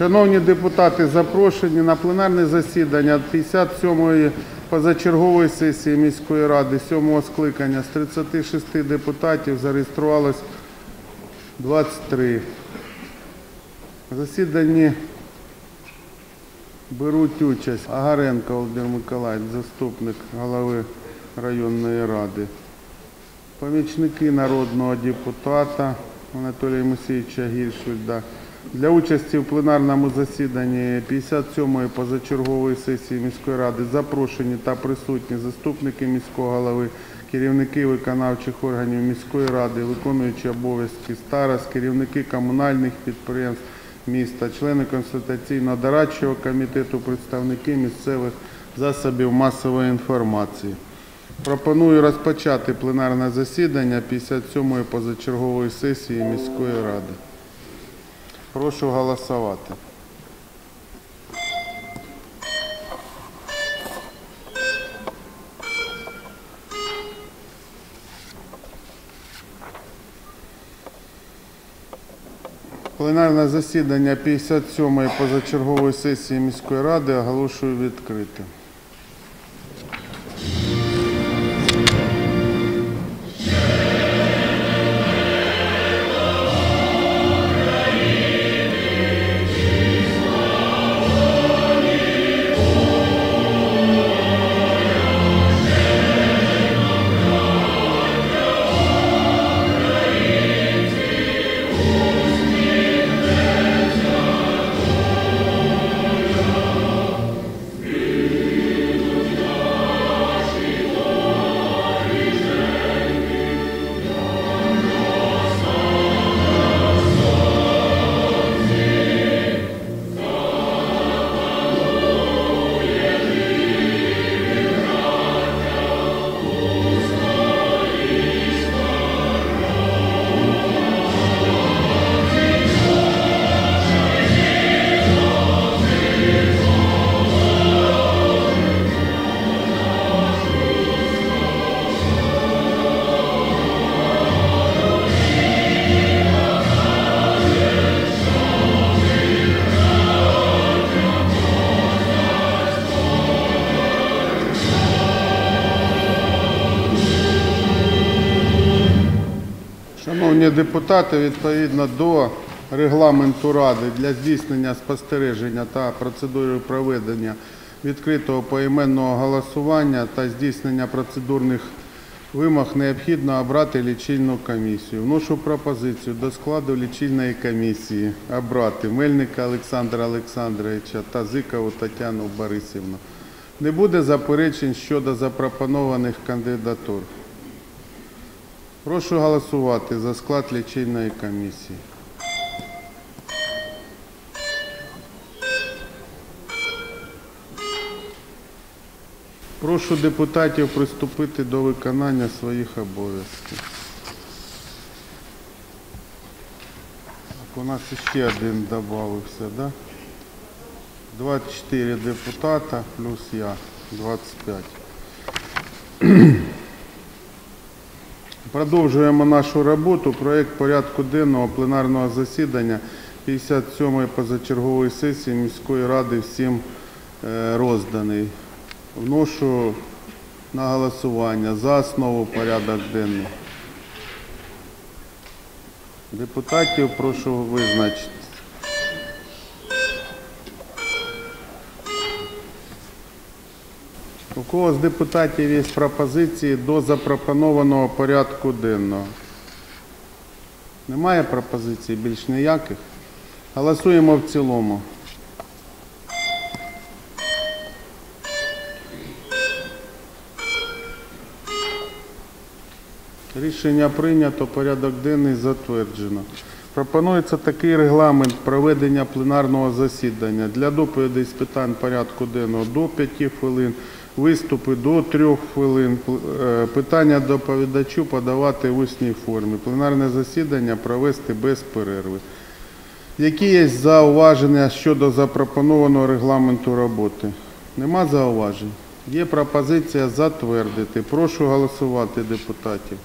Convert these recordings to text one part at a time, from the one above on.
Шановні депутати, запрошені на пленарне засідання 57-ї позачергової сесії міської ради 7-го скликання з 36 депутатів зареєструвалось 23. В засіданні беруть участь Агаренко Володимир Миколаївич, заступник голови районної ради, помічники народного депутата Анатолія Мусійовича Гіршульда. Для участі в пленарному засіданні 57-ї позачергової сесії міської ради запрошені та присутні заступники міського голови, керівники виконавчих органів міської ради, виконуючі обов'язки старост, керівники комунальних підприємств міста, члени консультаційно-дорадчого комітету, представники місцевих засобів масової інформації. Пропоную розпочати пленарне засідання 57-ї позачергової сесії міської ради. Прошу голосувати. Пленарне засідання 57-ї позачергової сесії міської ради оголошую відкритим. Шановні депутати, відповідно до регламенту Ради для здійснення спостереження та процедури проведення відкритого поіменного голосування та здійснення процедурних вимог необхідно обрати лічильну комісію. Вношу пропозицію до складу лічильної комісії обрати Мельника Олександра Олександровича та Зикову Тетяну Борисівну. Не буде заперечень щодо запропонованих кандидатур. Прошу голосувати за склад лічильної комісії. Прошу депутатів приступити до виконання своїх обов'язків. У нас ще один додався, да? 24 депутата плюс я, 25. Продовжуємо нашу роботу. Проект порядку денного пленарного засідання 57-ї позачергової сесії міської ради всім е, розданий. Вношу на голосування за основу порядок денний. Депутатів прошу визначитись. У кого з депутатів є пропозиції до запропонованого порядку денного? Немає пропозицій більш ніяких? Голосуємо в цілому. Рішення прийнято, порядок денний затверджено. Пропонується такий регламент проведення пленарного засідання. Для доповідей з питань порядку денного до 5 хвилин, виступи до трьох хвилин, е, питання доповідачу подавати в усній формі. Пленарне засідання провести без перерви. Які є зауваження щодо запропонованого регламенту роботи? Нема зауважень? Є пропозиція затвердити. Прошу голосувати депутатів.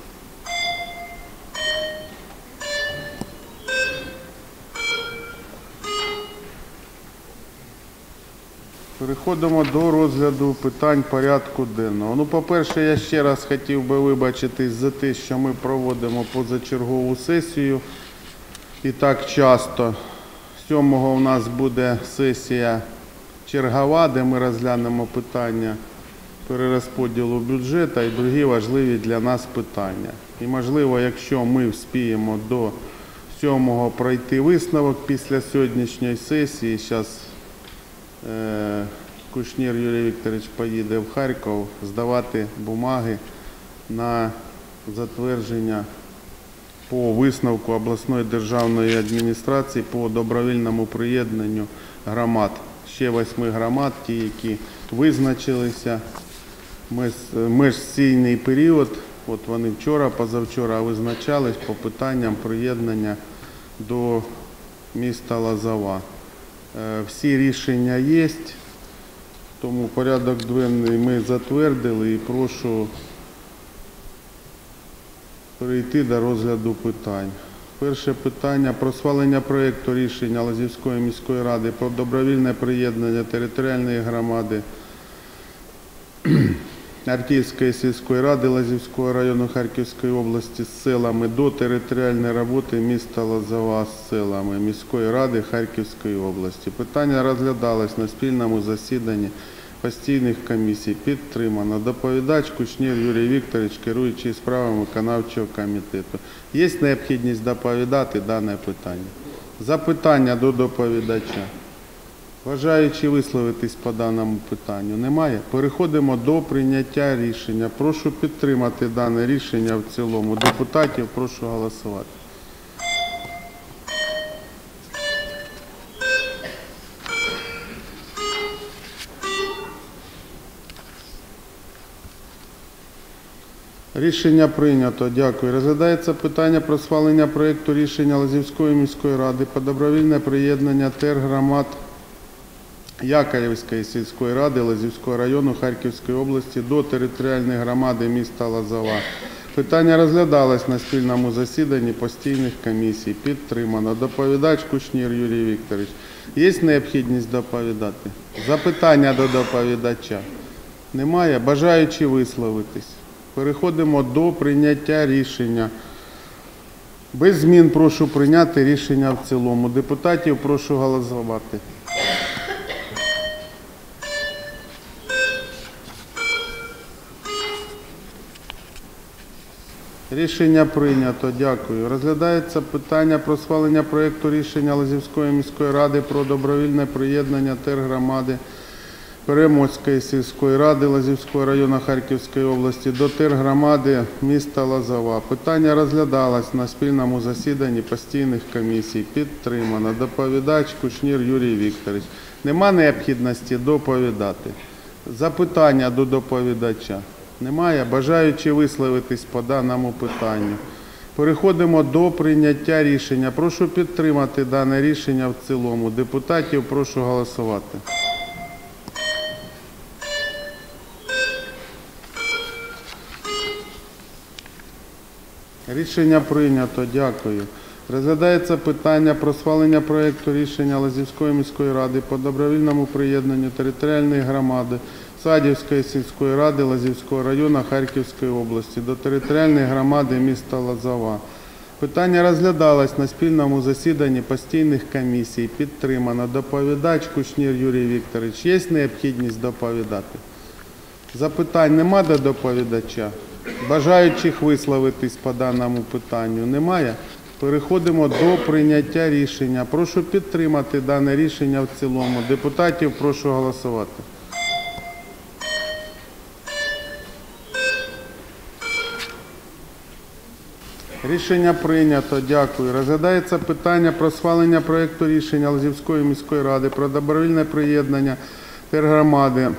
Переходимо до розгляду питань порядку денного. Ну, по-перше, я ще раз хотів би вибачитись за те, що ми проводимо позачергову сесію і так часто. Сьомого у нас буде сесія чергова, де ми розглянемо питання перерозподілу бюджету і другі важливі для нас питання. І можливо, якщо ми вспіємо до сьомого пройти висновок після сьогоднішньої сесії, зараз Кушнір Юрій Вікторович поїде в Харків здавати бумаги на затвердження по висновку обласної державної адміністрації по добровільному приєднанню громад. Ще восьми громад, ті, які визначилися. Ми, з- ми ж сійний період, от вони вчора, позавчора визначались по питанням приєднання до міста Лозова. Е, Всі рішення є, тому порядок денний ми затвердили і прошу перейти до розгляду питань. Перше питання про схвалення проєкту рішення Лазівської міської ради про добровільне приєднання територіальної громади Артійської сільської ради Лазівського району Харківської області з селами до територіальної роботи міста Лозова з селами міської ради Харківської області. Питання розглядалось на спільному засіданні постійних комісій. Підтримано. Доповідач Кучнір Юрій Вікторович, керуючий справами виконавчого комітету. Є необхідність доповідати дане питання? Запитання до доповідача. Бажаючи висловитись по даному питанню немає. Переходимо до прийняття рішення. Прошу підтримати дане рішення в цілому. Депутатів прошу голосувати. Рішення прийнято. Дякую. Розглядається питання про схвалення проєкту рішення Лазівської міської ради по добровільне приєднання тергромад Яковлівської сільської ради Лазівського району Харківської області до територіальної громади міста Лозова. Питання розглядалось на спільному засіданні постійних комісій. Підтримано. Доповідач Кушнір Юрій Вікторович. Є необхідність доповідати? Запитання до доповідача? Немає. Бажаючи висловитись. Переходимо до прийняття рішення. Без змін прошу прийняти рішення в цілому. Депутатів прошу голосувати. Рішення прийнято. Дякую. Розглядається питання про схвалення проєкту рішення Лазівської міської ради про добровільне приєднання тергромади Перемотської сільської ради Лазівського району Харківської області до тергромади міста Лозова. Питання розглядалось на спільному засіданні постійних комісій. Підтримано. Доповідач Кушнір Юрій Вікторович. Нема необхідності доповідати. Запитання до доповідача. Немає. Бажаючи висловитись по даному питанню. Переходимо до прийняття рішення. Прошу підтримати дане рішення в цілому. Депутатів прошу голосувати. Рішення прийнято. Дякую. Розглядається питання про схвалення проєкту рішення Лазівської міської ради по добровільному приєднанню територіальної громади Садівської сільської ради Лазівського району Харківської області до територіальної громади міста Лозова. Питання розглядалось на спільному засіданні постійних комісій. Підтримано. Доповідач Кушнір Юрій Вікторович. Є необхідність доповідати? Запитань нема до доповідача? Бажаючих висловитись по даному питанню немає? Переходимо до прийняття рішення. Прошу підтримати дане рішення в цілому. Депутатів прошу голосувати. Рішення прийнято. Дякую. Розглядається питання про схвалення проєкту рішення Лазівської міської ради про добровільне приєднання тергромади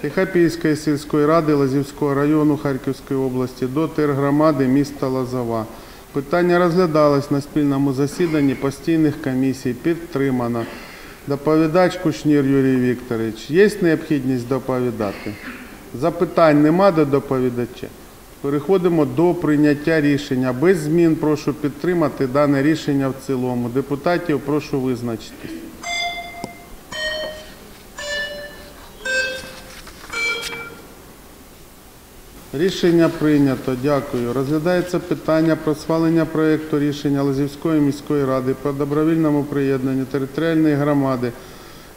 Тихопільської сільської ради Лазівського району Харківської області до тергромади міста Лозова. Питання розглядалось на спільному засіданні постійних комісій. Підтримано. Доповідач Кушнір Юрій Вікторович. Є необхідність доповідати? Запитань нема до доповідача. Переходимо до прийняття рішення. Без змін прошу підтримати дане рішення в цілому. Депутатів прошу визначитись. Рішення прийнято. Дякую. Розглядається питання про схвалення проєкту рішення Лазівської міської ради по добровільному приєднанню територіальної громади.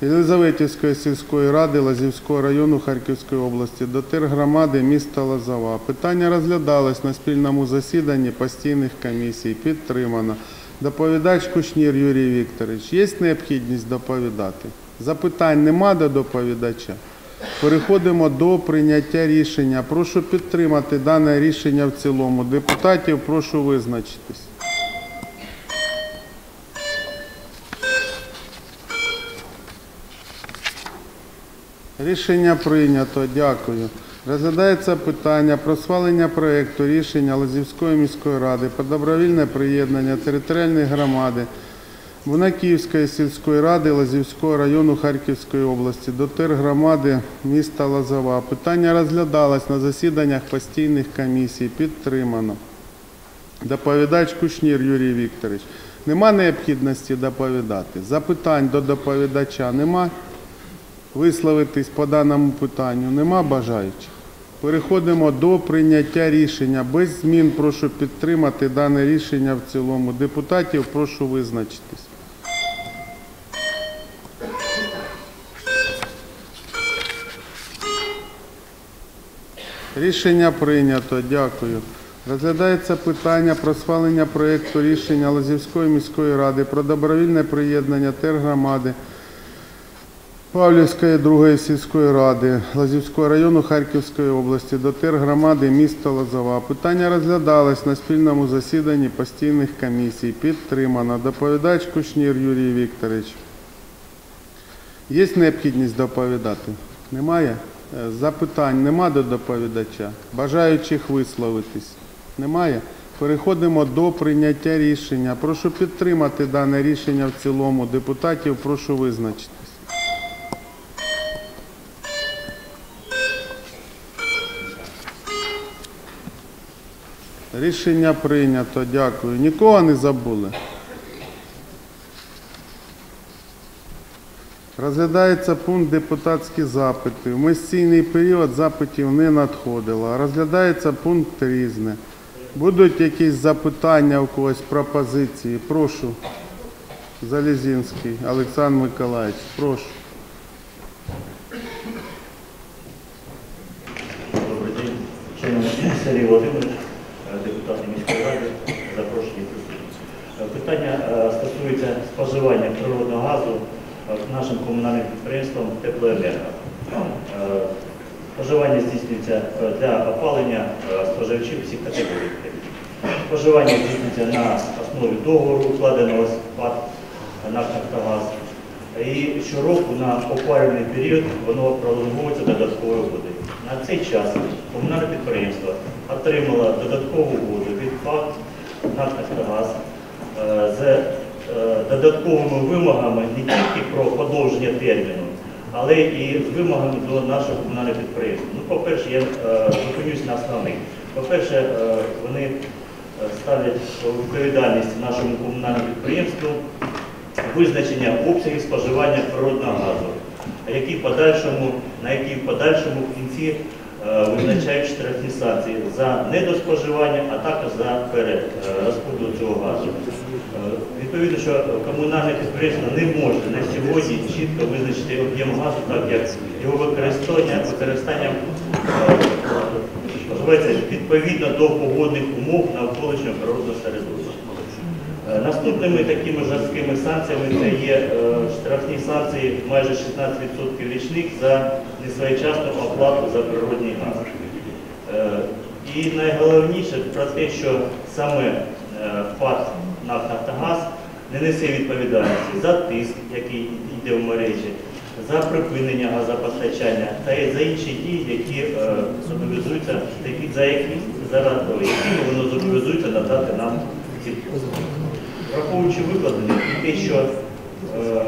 Єлизаветівської сільської ради Лазівського району Харківської області до тергромади міста Лозова. Питання розглядалось на спільному засіданні постійних комісій. Підтримано. Доповідач Кушнір Юрій Вікторович. Є необхідність доповідати? Запитань нема до доповідача? Переходимо до прийняття рішення. Прошу підтримати дане рішення в цілому. Депутатів прошу визначитись. Рішення прийнято. Дякую. Розглядається питання про схвалення проєкту рішення Лозівської міської ради про добровільне приєднання територіальної громади Бунаківської сільської ради Лозівського району Харківської області до тергромади міста Лозова. Питання розглядалось на засіданнях постійних комісій. Підтримано. Доповідач Кушнір Юрій Вікторович. Нема необхідності доповідати. Запитань до доповідача нема. Висловитись по даному питанню нема бажаючих. Переходимо до прийняття рішення. Без змін прошу підтримати дане рішення в цілому. Депутатів прошу визначитись. Рішення прийнято. Дякую. Розглядається питання про схвалення проєкту рішення Лозівської міської ради про добровільне приєднання тергромади Павлівської другої сільської ради Лазівського району Харківської області до тергромади міста Лозова. Питання розглядалось на спільному засіданні постійних комісій. Підтримано. Доповідач Кушнір Юрій Вікторович. Є необхідність доповідати? Немає? Е, Запитань нема до доповідача? Бажаючих висловитись? Немає? Переходимо до прийняття рішення. Прошу підтримати дане рішення в цілому. Депутатів прошу визначитись. Рішення прийнято. Дякую. Нікого не забули. Розглядається пункт депутатські запити. В месійний період запитів не надходило. Розглядається пункт різне. Будуть якісь запитання у когось, пропозиції? Прошу. Залізінський Олександр Миколаївич, прошу. Добрий день, шановний Сергій Володимирович, е, депутати міської ради, запрошені присутні. Е, Питання е, стосується споживання природного газу е, нашим комунальним підприємством Теплоенерго. Е, Споживання здійснюється е, для опалення е, споживачів всіх категорій. Споживання здійснюється на основі договору, укладеного з ПАД «Наш Нафтогаз». І щороку на опалювальний період воно пролонговується додатковою угодою. На цей час комунальне підприємство отримало додаткову угоду від ПАК «Нафтогаз» е, з е, додатковими вимогами не тільки про подовження терміну, але і з вимогами до нашого комунального підприємства. Ну, по-перше, я е, на основних. По-перше, е, вони ставлять відповідальність нашому комунальному підприємству визначення обсягів споживання природного газу, які в подальшому, на які в подальшому в кінці е, визначають штрафні санкції за недоспоживання, а також за перерозподіл цього газу. Е, Відповідно, що комунальне підприємство не може на сьогодні чітко визначити об'єм газу, так як його використання, використання споживається відповідно до погодних умов навколишнього природного середовища. Е, Наступними такими жорсткими санкціями це є е, штрафні санкції майже 16% річних за несвоєчасну оплату за природний газ. Е, І найголовніше про те, що саме ПАД «НАК «Нафтогаз» не несе відповідальності за тиск, який йде в мережі, за припинення газопостачання та й за інші дії, які е, зобов'язуються, за які зараз воно зобов'язується надати нам послуги. Враховуючи викладення те, що е,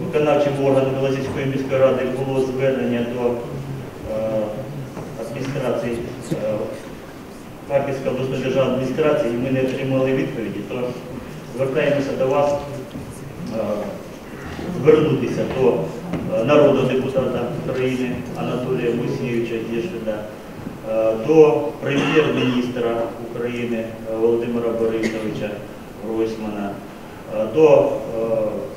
виконавчим органом Лазівської міської ради було звернення до е, адміністрації е, Харківської обласної державної адміністрації, і ми не отримали відповіді, то звертаємося до вас звернутися до е, народного депутата України Анатолія Мусійовича Дєшвіда, е, до прем'єр-міністра України е, Володимира Борисовича Гройсмана, е, до е,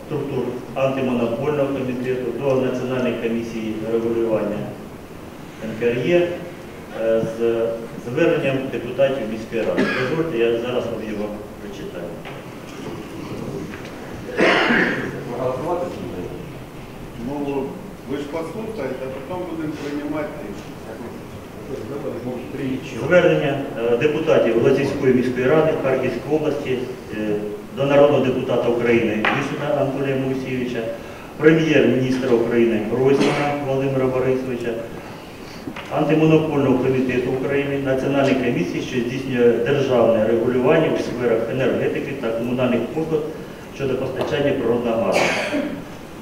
структур антимонопольного комітету, до Національної комісії регулювання НКРЄ е, з зверненням депутатів міської ради. Дозвольте, я зараз вам прочитаю. Голосувати чи ні? Ну, ви а потім будемо приймати Звернення е, депутатів Лазівської міської ради Харківської області е, до народного депутата України Вісуна Анатолія Моїсійовича, прем'єр-міністра України Гройсмана Володимира Борисовича, антимонопольного комітету України, Національної комісії, що здійснює державне регулювання у сферах енергетики та комунальних послуг щодо постачання природного газу.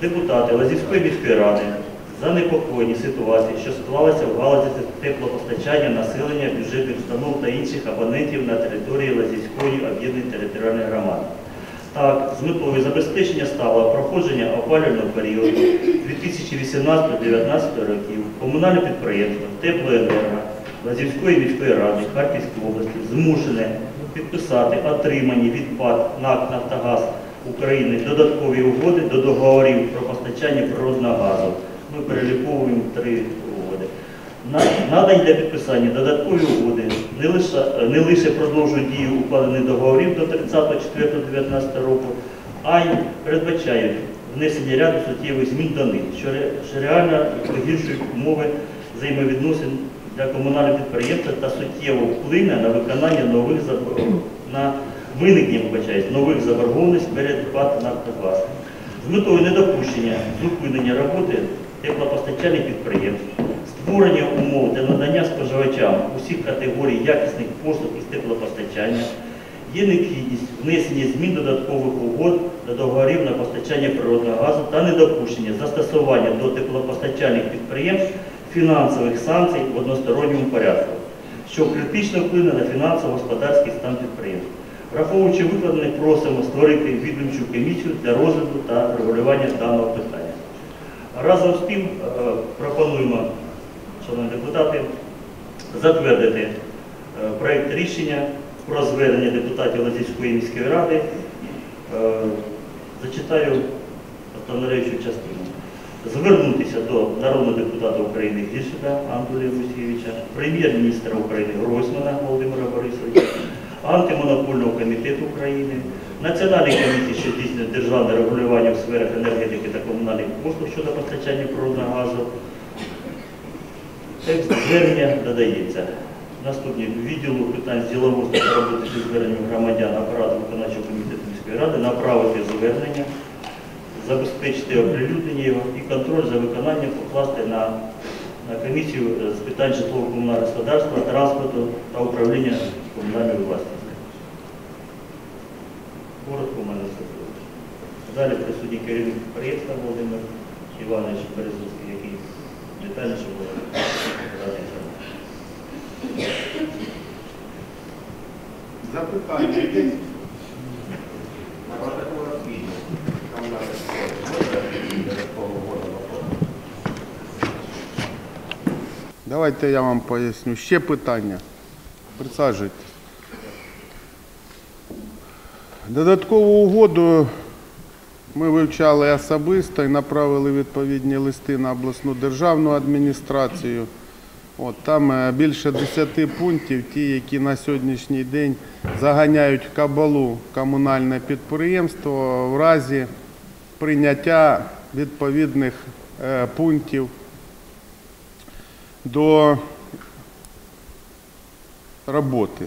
Депутати Лазівської міської ради занепокоєні ситуації, що склалася в галузі теплопостачання населення, бюджетних установ та інших абонентів на території Лазівської об'єднаної територіальної громади. Так, з метою забезпечення сталого проходження опалювального періоду 2018-2019 років комунальне підприємство Теплоенерго Лазівської міської ради Харківської області змушене підписати отримані від ПАД НАК «Нафтогаз» України додаткові угоди до договорів про постачання природного газу. Ми переліковуємо три угоди. На- Надані для підписання додаткові угоди не лише, не лише продовжують дію укладених договорів до 30.04.2019 року, а й передбачають внесення ряду суттєвих змін до них, що, ре- що реально погіршують умови взаємовідносин для комунальних підприємств та суттєво вплине на виконання нових на виникнення вибачаюсь, нових заборгованостей перед ПАТ «Нафтогаз». З метою недопущення зупинення роботи теплопостачальних підприємств, створення умов для надання споживачам усіх категорій якісних послуг із теплопостачання, є необхідність внесення змін додаткових угод до договорів на постачання природного газу та недопущення застосування до теплопостачальних підприємств фінансових санкцій в односторонньому порядку, що критично вплине на фінансово-господарський стан підприємств. Враховуючи викладене, просимо створити відомчу комісію для розгляду та регулювання даного питання. Разом з тим е, пропонуємо, шановні депутати, затвердити е, проект рішення про звернення депутатів Лазівської міської ради. Е, Зачитаю постановляючу частину. Звернутися до народного депутата України Гіршика Анатолія Мусійовича, прем'єр-міністра України Гройсмана Володимира Борисовича, антимонопольного комітету України, Національної комісії, що здійснює державне регулювання в сферах енергетики та комунальних послуг щодо постачання природного газу. Текст звернення додається. Наступні відділу питань з та роботи зі зверненням громадян апарату виконавчого комітету міської ради направити звернення, забезпечити оприлюднення його і контроль за виконанням покласти на, на комісію з питань житлово-комунального господарства, транспорту та управління комунальною власністю. Коротко у мене все. Далі присутній керівник підприємства Володимир Іванович Березовський, який детальніше буде дати інформацію. Запитання є? Давайте я вам поясню. Ще питання. Присаджуйтесь. Додаткову угоду ми вивчали особисто і направили відповідні листи на обласну державну адміністрацію. От, там е, більше 10 пунктів, ті, які на сьогоднішній день заганяють в кабалу комунальне підприємство в разі прийняття відповідних е, пунктів до роботи.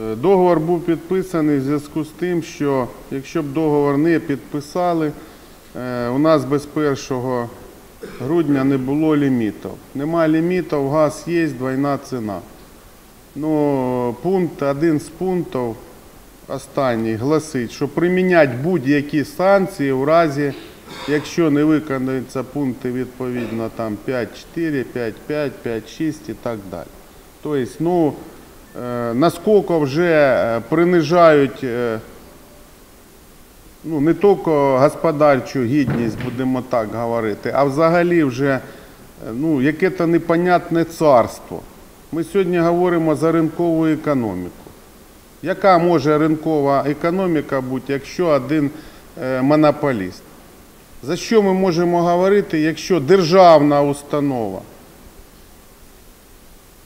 Е, Договор був підписаний в зв'язку з тим, що якщо б договор не підписали, е, у нас без 1 грудня не було лімітів. Нема лімітів, газ є, двойна ціна. Ну, пункт, один з пунктів, останній, гласить, що приміняти будь-які санкції в разі, якщо не виконуються пункти відповідно там 5.4, 5.5, 5.6 і так далі. Тобто, ну, наскільки вже е, принижають е, ну, не тільки господарчу гідність, будемо так говорити, а взагалі вже е, ну, яке-то непонятне царство. Ми сьогодні говоримо за ринкову економіку. Яка може ринкова економіка бути, якщо один е, монополіст? За що ми можемо говорити, якщо державна установа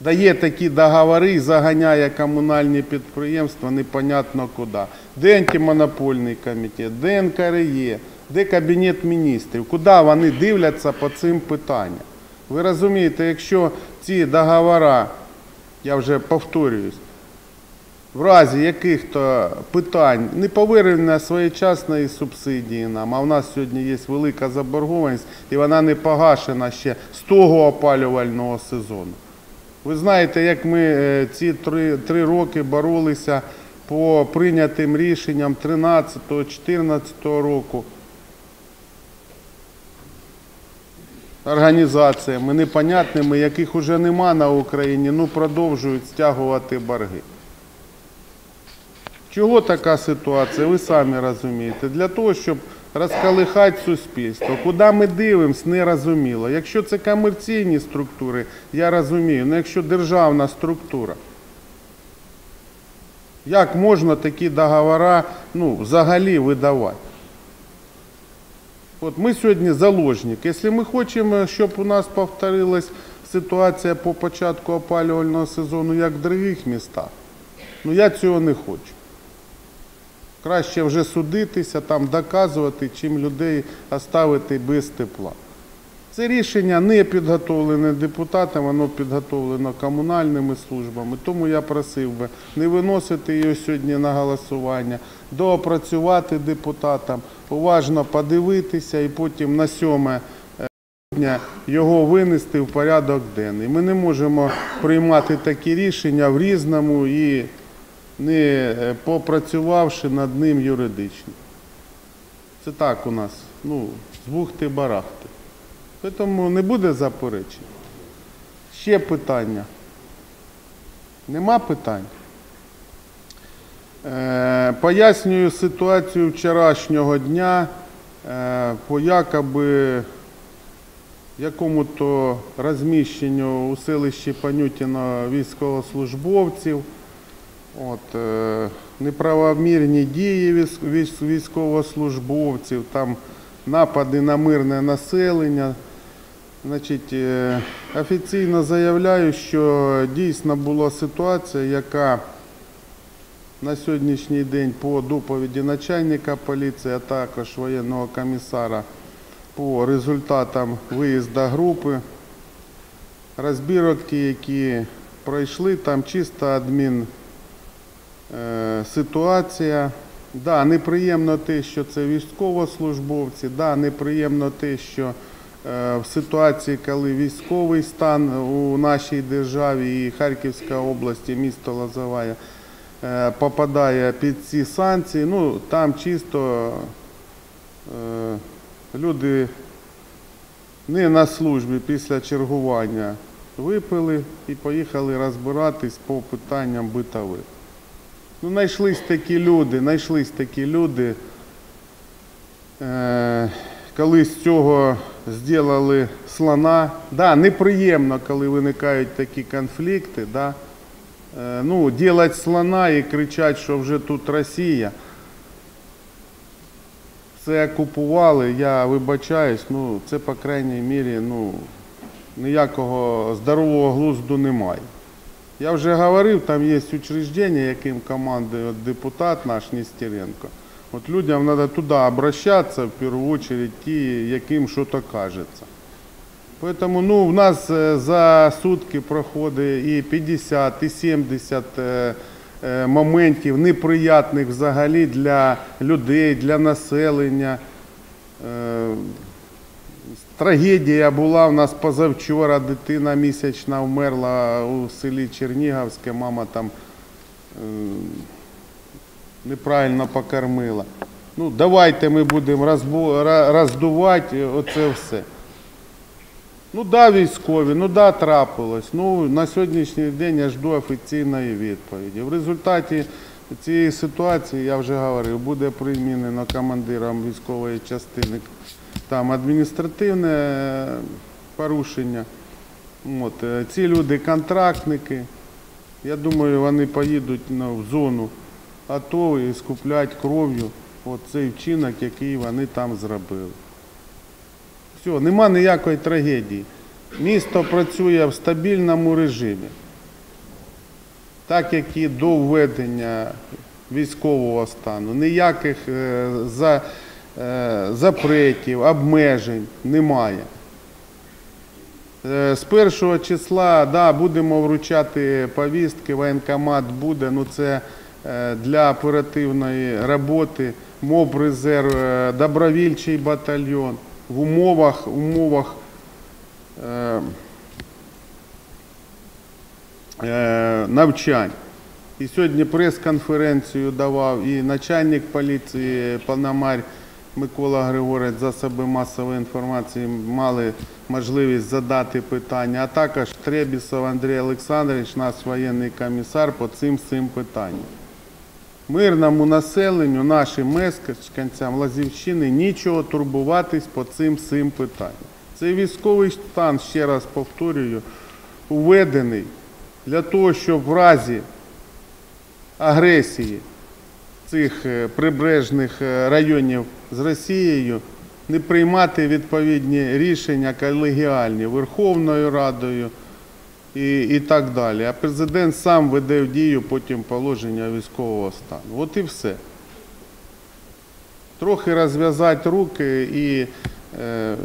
дає такі договори заганяє комунальні підприємства непонятно куди? Де антимонопольний комітет, де НКРЄ, де Кабінет міністрів? Куди вони дивляться по цим питанням? Ви розумієте, якщо ці договори, я вже повторююсь, в разі яких-то питань не повернення своєчасної субсидії нам, а в нас сьогодні є велика заборгованість і вона не погашена ще з того опалювального сезону. Ви знаєте, як ми е, ці три, три роки боролися по прийнятим рішенням 13-14 року організаціями непонятними, яких уже нема на Україні, ну продовжують стягувати борги. Чого така ситуація? Ви самі розумієте. Для того, щоб розколихати суспільство. Куди ми дивимося, не розуміло. Якщо це комерційні структури, я розумію. але якщо державна структура, як можна такі договори ну, взагалі видавати? От ми сьогодні заложник. Якщо ми хочемо, щоб у нас повторилась ситуація по початку опалювального сезону, як в других містах, ну я цього не хочу. Краще вже судитися, там доказувати, чим людей оставити без тепла. Це рішення не підготовлене депутатом, воно підготовлено комунальними службами. Тому я просив би не виносити його сьогодні на голосування, доопрацювати депутатам, уважно подивитися і потім на 7 грудня його винести в порядок денний. Ми не можемо приймати такі рішення в різному і не е, попрацювавши над ним юридично. Це так у нас, ну, з бухти барахти. Тому не буде заперечень. Ще питання. Нема питань? Е, пояснюю ситуацію вчорашнього дня е, по якоби якому-то розміщенню у селищі Панютіно військовослужбовців. От, е, неправомірні дії військ- військ- військовослужбовців, там напади на мирне населення. Значить, е, офіційно заявляю, що дійсно була ситуація, яка на сьогоднішній день по доповіді начальника поліції, а також воєнного комісара по результатам виїзду групи, розбірок ті, які пройшли, там чисто адмін ситуація. Да, неприємно те, що це військовослужбовці, да, неприємно те, що е, в ситуації, коли військовий стан у нашій державі і Харківська область, місто Лозовая е, попадає під ці санкції, ну там чисто е, люди не на службі після чергування випили і поїхали розбиратись по питанням битових. Ну, знайшлись такі люди, знайшлись такі люди, е, коли з цього зробили слона. Да, неприємно, коли виникають такі конфлікти. Да. Е, ну, делать слона і кричать, що вже тут Росія. Це окупували, я вибачаюсь, ну це, по крайній мірі, ну, ніякого здорового глузду немає. Я вже говорив, там є учреждення, яким командує депутат наш Нестеренко. От людям треба туди обращатися, в першу чергу, ті, яким щось кажеться. Поэтому ну, в нас е, за сутки проходить і 50, і 70 е, е, моментів неприятних взагалі для людей, для населення. Трагедія була у нас позавчора, дитина місячна вмерла у селі Чернігівське, мама там е, неправильно покормила. Ну, давайте ми будемо роздувати оце все. Ну да, військові, ну да, трапилось. Ну на сьогоднішній день я жду офіційної відповіді. В результаті цієї ситуації, я вже говорив, буде примінено командиром військової частини там адміністративне порушення. От, е, ці люди контрактники. Я думаю, вони поїдуть ну, в зону АТО і скуплять кров'ю цей вчинок, який вони там зробили. Все, нема ніякої трагедії. Місто працює в стабільному режимі, так як і до введення військового стану. Ніяких е, за, запретів, обмежень немає. Е, З першого числа да, будемо вручати повістки, воєнкомат буде, ну це е, для оперативної роботи, МОБ резерв, е, добровільчий батальйон в умовах, умовах е, е, навчань. І сьогодні прес-конференцію давав і начальник поліції Панамарь Микола Григорович засоби масової інформації мали можливість задати питання, а також Требісов Андрій Олександрович, наш воєнний комісар по цим цим питанням. Мирному населенню, нашим мешканцям Лазівщини нічого турбуватись по цим цим питанням. Цей військовий стан, ще раз повторюю, введений для того, щоб в разі агресії цих е, прибережних е, районів з Росією не приймати відповідні рішення колегіальні Верховною Радою і, і так далі. А президент сам веде в дію потім положення військового стану. От і все. Трохи розв'язати руки і е,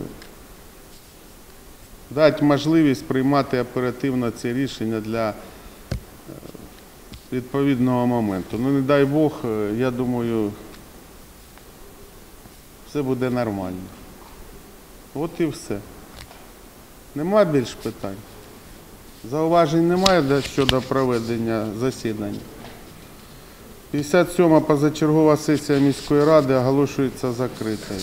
дати можливість приймати оперативно ці рішення для е, відповідного моменту. Ну, не дай Бог, е, я думаю, все буде нормально. От і все. Нема більш питань. Зауважень немає щодо проведення засідання. 57-ма позачергова сесія міської ради оголошується закритою.